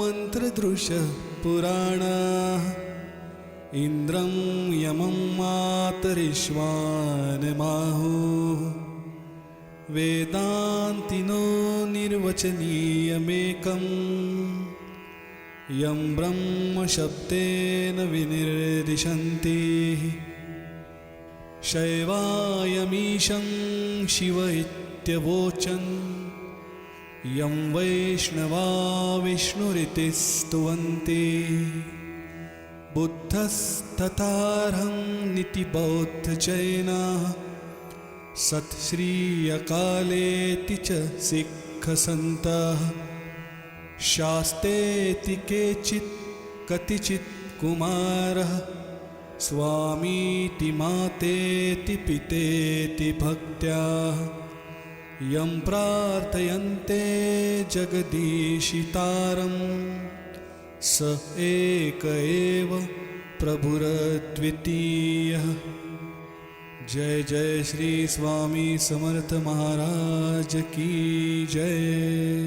मन्त्रदृशः पुराणा? इन्द्रं यमं मातरिश्वानमाहुः वेदान्तिनो निर्वचनीयमेकम्। यं ब्रह्मशब्देन विनिर्दिशन्ति। शैवायमीशं शिव इत्यवोचन् यं वैष्णवा विष्णुरिति स्तुवन्ति बुद्धस्तथार्हं नितिबौद्धजैनाः सत्श्रीयकालेति च सिक्खसन्तः। शास्तेति केचित् कतिचित् कुमारः। स्वामीति मातेति पितेति भक्त्या यं प्रार्थयन्ते जगदीशितारं। स एक एव प्रभुरद्वितीयः। जय जय श्री स्वामी समर्थ महाराज की जय।